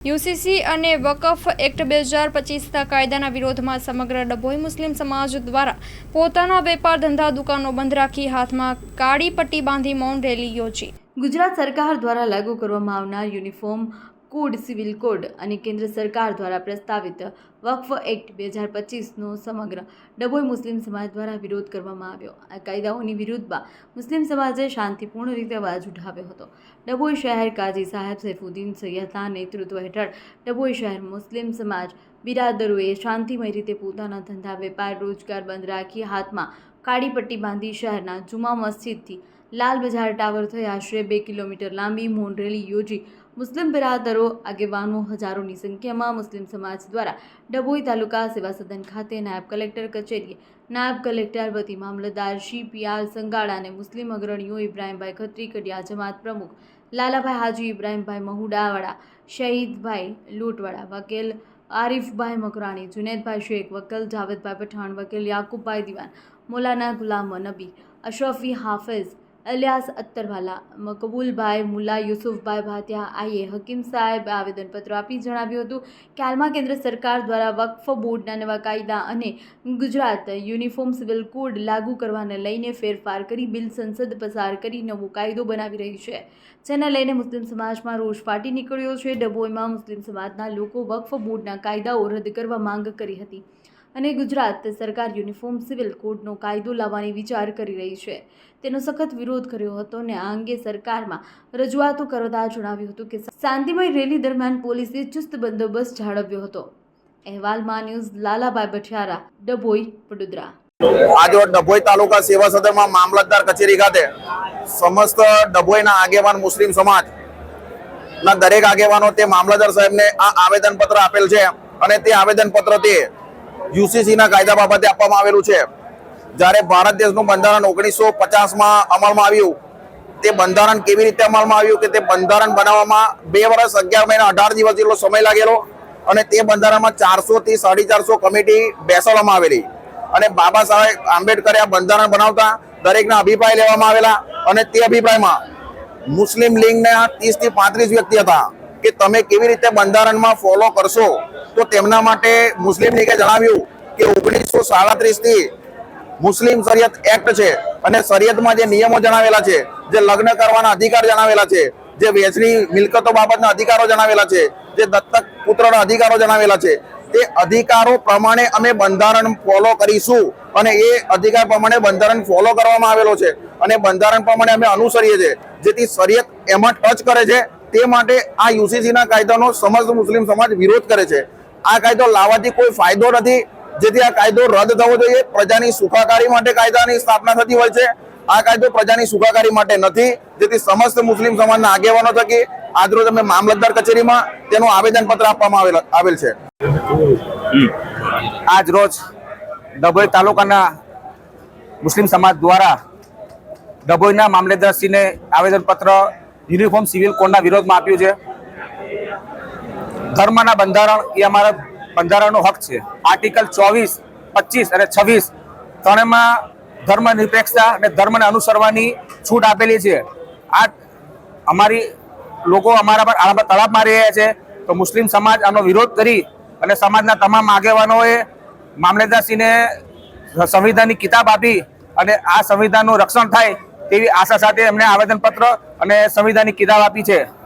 UCC અને વકફ act બે હજાર પચીસના કાયદાના વિરોધમાં સમગ્ર ડભોઈ મુસ્લિમ સમાજ દ્વારા પોતાના વેપાર ધંધા દુકાનો બંધ રાખી હાથમાં કાળી પટ્ટી બાંધી મૌન રેલી યોજી. ગુજરાત સરકાર દ્વારા લાગુ કરવામાં આવનાર યુનિફોર્મ કોડ સિવિલ કોડ અને કેન્દ્ર સરકાર દ્વારા પ્રસ્તાવિત વક્ફ એક્ટ બે હજાર પચીસનો સમગ્ર ડભોઈ મુસ્લિમ સમાજ દ્વારા વિરોધ કરવામાં આવ્યો. આ કાયદાઓની વિરુદ્ધમાં મુસ્લિમ સમાજે શાંતિપૂર્ણ રીતે અવાજ ઉઠાવ્યો હતો. ડભોઈ શહેર કાજી સાહેબ સૈફુદ્દીન સૈયદના નેતૃત્વ હેઠળ ડભોઈ શહેર મુસ્લિમ સમાજ બિરાદરોએ શાંતિમય રીતે પોતાના ધંધા વેપાર રોજગાર બંધ રાખી હાથમાં કાળી પટ્ટી બાંધી શહેરના જુમા મસ્જિદથી લાલ બજાર ટાવર થઈ આશરે બે કિલોમીટર લાંબી મૌન રેલી યોજી મુસ્લિમ બિરાદરો આગેવાનો હજારોની સંખ્યામાં મુસ્લિમ સમાજ દ્વારા ડભોઈ તાલુકા સેવા સદન ખાતે નાયબ કલેક્ટર કચેરીએ નાયબ કલેક્ટર વતી મામલતદાર શ્રી પિયાલ સંગાડા અને મુસ્લિમ અગ્રણીઓ ઇબ્રાહીમભાઈ ખત્રી, કડિયા જમાત પ્રમુખ લાલાભાઈ હાજી, ઇબ્રાહીમભાઈ મહુડાવાળા, શહીદભાઈ લૂંટવાળા વકીલ, આરીફભાઈ મકરાણી, જુનેદભાઈ શેખ વકીલ, જાવેદભાઈ પઠાણ વકીલ, યાકુબભાઈ દિવાન, મોલાના ગુલામ નબી, અશરફી હાફિઝ અલિયાસ અત્તરવાલા મકબૂલભાઈ મુલા યુસુફભાઈ ભાતિયા આઈએ હકીમ સાહેબ આવેદનપત્ર આપી જણાવ્યું હતું કે હાલમાં કેન્દ્ર સરકાર દ્વારા વકફ બોર્ડના નવા કાયદા અને ગુજરાત યુનિફોર્મ સિવિલ કોડ લાગુ કરવાને લઈને ફેરફાર કરી બિલ સંસદ પસાર કરી નવો કાયદો બનાવી રહી છે. જેને લઈને મુસ્લિમ સમાજમાં રોષ ફાટી નીકળ્યો છે. ડભોઈમાં મુસ્લિમ સમાજના લોકો વકફ બોર્ડના કાયદાઓ રદ કરવા માંગ કરી હતી. અને ગુજરાત સરકાર યુનિફોર્મ સિવિલ કોડનો કાયદો લાવવાની વિચાર કરી રહી છે. તેનો સખત વિરોધ કર્યો હતો અને આ અંગે સરકારમાં રજૂઆતો કરતા જણાવ્યું હતું કે શાંતિમય રેલી દરમિયાન પોલીસે ચુસ્ત બંદોબસ્ત જાળવ્યો હતો. અહેવાલમાં ન્યૂઝ લાલાભાઈ ભઠિયારા, ડભોઈ, વડોદરા. આજે ડભોઈ તાલુકા સેવા સદનમાં મામલતદાર કચેરી ખાતે સમસ્ત ડભોઈના આગેવાન મુસ્લિમ સમાજ ના દરેક આગેવાનો તે મામલતદાર સાહેબને આ આવેદન પત્ર આપેલ છે અને તે આવેદન પત્ર તે યુસીસી ના કાયદા બાબતે આપવામાં આવેલું છે. જ્યારે ભારત દેશનું બંધારણ ઓગણીસો પચાસમાં અમલમાં આવ્યું, તે બંધારણ કેવી રીતે અમલમાં આવ્યું કે તે બંધારણ બનાવવામાં બે વર્ષ, અગિયાર મહિના, અઢાર દિવસ જેટલો સમય લાગેલો અને તે બંધારણમાં ચારસો થી સાડી ચારસો કમિટી બેસાડવામાં આવેલી. અને બાબા સાહેબ આંબેડકરે આ બંધારણ બનાવતા દરેકના અભિપ્રાય લેવામાં આવેલા અને તે અભિપ્રાયમાં મુસ્લિમ લીગના ત્રીસથી પાંત્રીસ વ્યક્તિ હતા કે તમે કેવી રીતે બંધારણમાં ફોલો કરશો? તો તેમના માટે મુસ્લિમ લીગે જણાવ્યું કે ઓગણીસો સાડત્રીસથી મુસ્લિમ શરિયત એક્ટ છે અને શરિયતમાં જે નિયમો જણાવેલા છે, જે લગ્ન કરવાના અધિકાર જણાવેલા છે, જે વેચની મિલકતો બાબતના અધિકારો જણાવેલા છે, જે દત્તક પુત્રના અધિકારો જણાવેલા છે, તે અધિકારો પ્રમાણે અમે બંધારણ ફોલો કરીશું અને એ અધિકાર પ્રમાણે બંધારણ ફોલો કરવામાં આવેલો છે અને બંધારણ પ્રમાણે અમે અનુસરીએ છીએ. જેથી શરિયત એમાં ટચ કરે છે, તે માટે આ યુસીસીના કાયદાનો સમસ્ત મુસ્લિમ સમાજ વિરોધ કરે છે. આ કાયદો લાવવાથી કોઈ ફાયદો નથી. જેથી આ કાયદો રદ થવો જોઈએ. પ્રજાની સુખાકારી માટે કાયદાની સ્થાપના થતી હોય છે. આ કાયદો પ્રજાની સુખાકારી માટે નથી. જેથી સમસ્ત મુસ્લિમ સમાજના આગેવાનો થકી આજરોજ અમે મામલતદાર કચેરીમાં તેનું આવેદન પત્ર આપવામાં આવેલ આવેલ છે. આજ રોજ ડભોઈ તાલુકાના મુસ્લિમ સમાજ દ્વારા ડભોઈના મામલતદારશ્રીને આવેદનપત્ર યુનિફોર્મ સિવિલ કોડના વિરોધમાં આપ્યું છે. ધર્મના બંધારણ એ અમારા બંધારણનો હક છે. આર્ટિકલ ચોવીસ, પચીસ અને છવ્વીસ ત્રણેમાં ધર્મ નિરપેક્ષતા અને ધર્મને અનુસરવાની છૂટ આપેલી છે. આ અમારી લોકો અમારા પર આના પર તળાપ મારી રહ્યા છે. તો મુસ્લિમ સમાજ આનો વિરોધ કરી અને સમાજના તમામ આગેવાનોએ મામલેદારસિંહને સંવિધાનની કિતાબ આપી અને આ સંવિધાનનું રક્ષણ થાય તેવી આશા સાથે એમને આવેદનપત્ર અને સંવિધાનની કિતાબ આપી છે.